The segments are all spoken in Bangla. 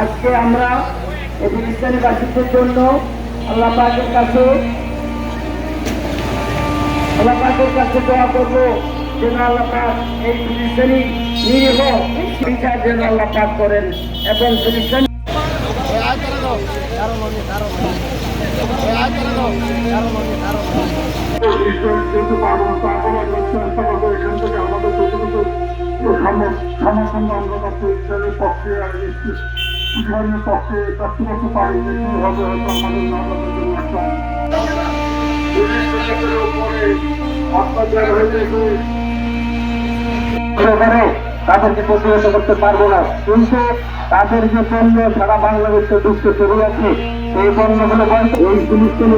আজকে আমরা এই ফিলিস্তিনিবাসীদের জন্য আল্লাহ পাকের কাছে, আল্লাহ পাকের কাছে দোয়া করব যেন আল্লাহ এই ফিলিস্তিনি নিরীহ যেন আল্লাহ পাক করেন এবং কিন্তু পারব না তারপরে চেষ্টা করব এখান থেকে আমাদের যতটুকু সমর্থন আমরা করতে ইসরায়েলের পক্ষে আর ইসরায়েলের পক্ষে ব্যক্ত করতে পারি যে কি হবে আমাদের তাদেরকে প্রতিহত করতে পারব না। কিন্তু তাদের যে পণ্য সারা বাংলাদেশে ঢুকতে শুরু আছে সেই পণ্যগুলো এই মুসলিম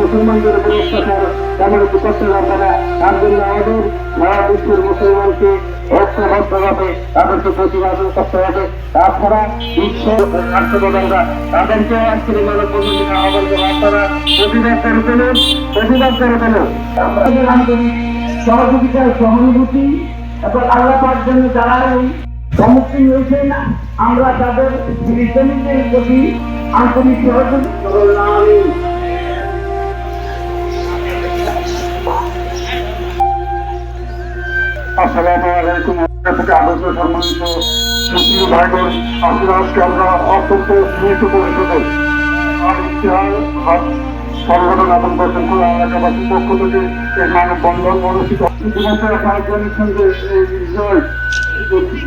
মুসলমানদের উপর অত্যাচার তেমন করতে পারবে না তার জন্য আমাদের সারা বিশ্বের মুসলমানকে ঐক্যবদ্ধভাবে তাদেরকে প্রতিবাদ করতে হবে। তাছাড়া বিশ্ব রাষ্ট্রপ্রধানরা তাদেরকে আজকের মানব বন্ধুকে আহ্বান করে আপনারা প্রতিবাদ করে তুলুন প্রতিবাদ করে তুলুন আমরা আন্তরিক সহযোগিতা সহানুভূতি এবং আল্লাহ পাক জন্য যারা এই সম্মুখীন হয়েছেন আমরা তাদের ফিলিস্তিনিদের প্রতি আন্তরিক সহযোগিতা আসসালামু আলাইকুম। থেকে আগত সম্মানিত সুপ্রিয় ভাই বোন, আজকে আমরা অত্যন্ত সীমিত পরিষদে আর ইতিহাস সংগঠন এখন করছেন খোলা এলাকাবাসীর পক্ষ থেকে এই মানব বন্ধন অনুষ্ঠিত ইতিমধ্যে আপনারা জেনেছেন যে ইসরায়েল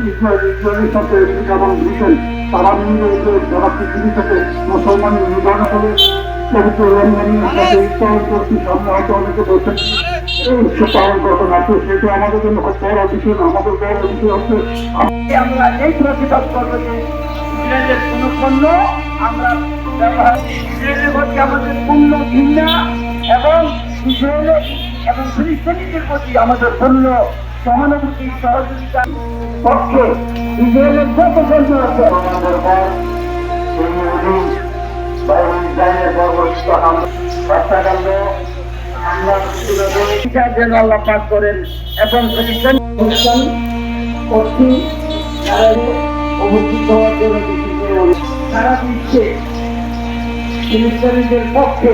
ইসরায়েল, ইসরায়েলের সাথে যেমন ব্রিটেন তারা মিলে যারা পৃথিবী থেকে মুসলমান নিধন করে, পবিত্র রমজানের সাথে ইফতার করছি সামনে হয়তো অনেকে বলছেন পালন করবেন আপনি সেটা আমাদের জন্য খুব ঘৃণা এবং ইসরায়েলের এবং ফিলিস্তিনিদের প্রতি আমাদের পূর্ণ সহানুভূতি, সহযোগিতা পক্ষে ইসরায়েলের যত পণ্য আছে করেন এবং খ্রিস্টান তারা উপস্থিত হওয়ার জন্য। সারা বিশ্বে পক্ষে